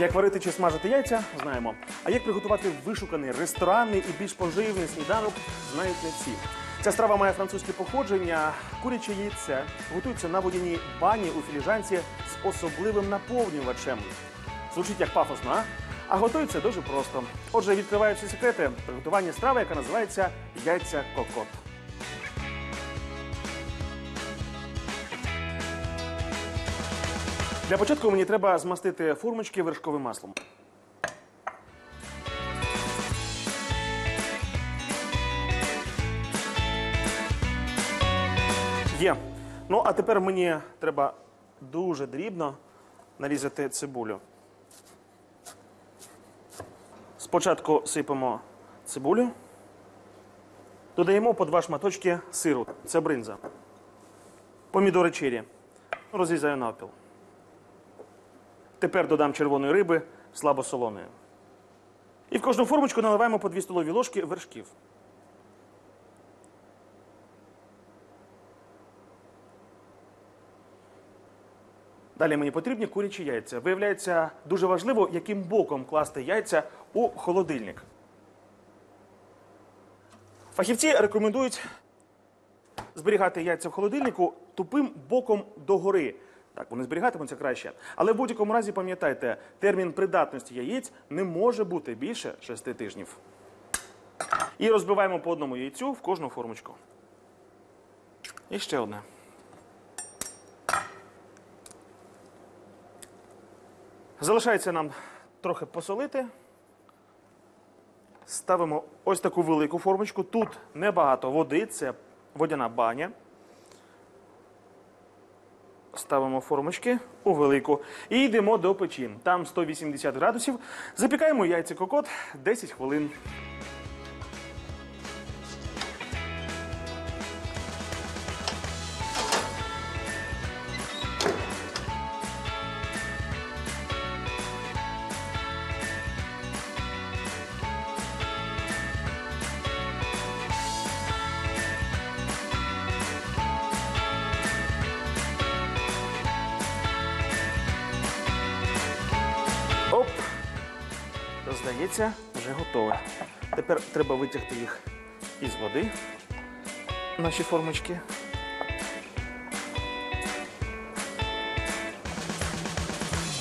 Як варити чи смажити яйця, знаємо. А як приготувати вишуканий ресторанний і більш поживний сніданок, знають не всі. Ця страва має французьке походження. Куряче яйце готується на водяній бані у філіжанці з особливим наповнювачем. Звучить як пафосно, а? А готується дуже просто. Отже, відкриваю всі секрети приготування страви, яка називається яйця кокот. Для початку мені треба змастити формочки вершковим маслом. Є. Ну, а тепер мені треба дуже дрібно нарізати цибулю. Спочатку сипемо цибулю, додаємо по два шматочки сиру. Це бринза. Помідори чері. Розрізаю навпіл. Тепер додам червоної риби слабосолоної. І в кожну формочку наливаємо по 2 столові ложки вершків. Далі мені потрібні курячі яйця. Виявляється, дуже важливо, яким боком класти яйця у холодильник. Фахівці рекомендують зберігати яйця в холодильнику тупим боком догори. Так, вони зберігатимуться краще. Але в будь-якому разі пам'ятайте, термін придатності яєць не може бути більше 6 тижнів. І розбиваємо по одному яйцю в кожну формочку. І ще одне. Залишається нам трохи посолити. Ставимо ось таку велику формочку. Тут небагато води, це водяна баня. Ставимо формочки у велику і йдемо до печі. Там 180 градусів. Запікаємо яйця кокот 10 хвилин. Здається, вже готове. Тепер треба витягти їх із води, наші формочки.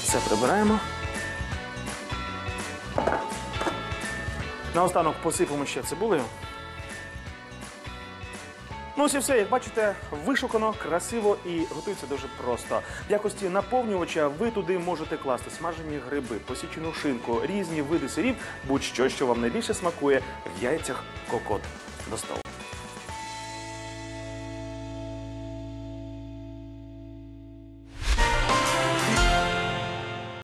Все прибираємо. Наостанок посипемо ще цибулею. Ну ось і все, як бачите, вишукано, красиво і готується дуже просто. В якості наповнювача ви туди можете класти смажені гриби, посічену шинку, різні види сирів, будь-що, що вам найбільше смакує в яйцях кокот. До столу.